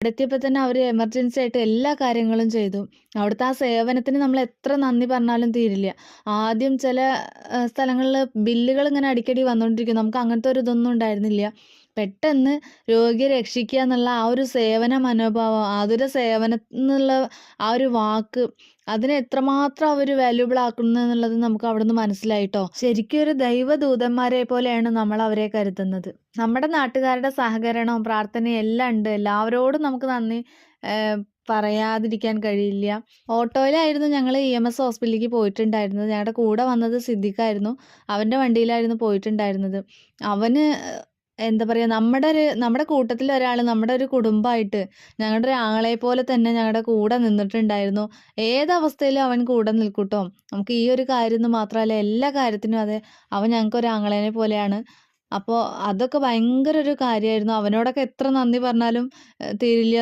അവിടെ എത്തിയപ്പോൾ തന്നെ അവർ എമർജൻസി ആയിട്ട് എല്ലാ കാര്യങ്ങളും ചെയ്തു. അവിടുത്തെ ആ സേവനത്തിന് നമ്മൾ എത്ര നന്ദി പറഞ്ഞാലും തീരില്ല. ആദ്യം ചില സ്ഥലങ്ങളിൽ ബില്ലുകൾ ഇങ്ങനെ അടിക്കടി വന്നുകൊണ്ടിരിക്കും. നമുക്ക് അങ്ങനത്തെ ഒരു ഇതൊന്നും ഉണ്ടായിരുന്നില്ല. പെട്ടെന്ന് രോഗിയെ രക്ഷിക്കുക എന്നുള്ള ആ ഒരു സേവന മനോഭാവം ആതുര സേവനം എന്നുള്ള ആ ഒരു വാക്ക് അതിനെ എത്രമാത്രം അവർ വാല്യൂബിൾ ആക്കുന്നു എന്നുള്ളത് നമുക്ക് അവിടുന്ന് മനസ്സിലായിട്ടോ ശരിക്കും ഒരു ദൈവദൂതന്മാരെ പോലെയാണ് നമ്മൾ അവരെ കരുതുന്നത്. നമ്മുടെ നാട്ടുകാരുടെ സഹകരണവും പ്രാർത്ഥനയും എല്ലാം ഉണ്ട്. എല്ലാവരോടും നമുക്ക് നന്ദി പറയാതിരിക്കാൻ കഴിയില്ല. ഓട്ടോയിലായിരുന്നു ഞങ്ങൾ ഇ എം എസ് ഹോസ്പിറ്റലിലേക്ക് പോയിട്ടുണ്ടായിരുന്നത്. ഞങ്ങളുടെ കൂടെ വന്നത് സിദ്ദിഖായിരുന്നു. അവന്റെ വണ്ടിയിലായിരുന്നു പോയിട്ടുണ്ടായിരുന്നത്. അവന് എന്താ പറയുക നമ്മുടെ ഒരു നമ്മുടെ കൂട്ടത്തിൽ ഒരാൾ നമ്മുടെ ഒരു കുടുംബമായിട്ട് ഞങ്ങളുടെ ഒരു ആങ്ങളെ പോലെ തന്നെ ഞങ്ങളുടെ കൂടെ നിന്നിട്ടുണ്ടായിരുന്നു. ഏതവസ്ഥയിലും അവൻ കൂടെ നിൽക്കൂട്ടോ. നമുക്ക് ഈ ഒരു കാര്യം എന്ന് മാത്രമല്ല എല്ലാ കാര്യത്തിനും അതെ അവൻ ഞങ്ങൾക്ക് ഒരു ആങ്ങളേനെ പോലെയാണ്. അപ്പോൾ അതൊക്കെ ഭയങ്കര ഒരു കാര്യമായിരുന്നു അവനോടൊക്കെ എത്ര നന്ദി പറഞ്ഞാലും തീരില്ല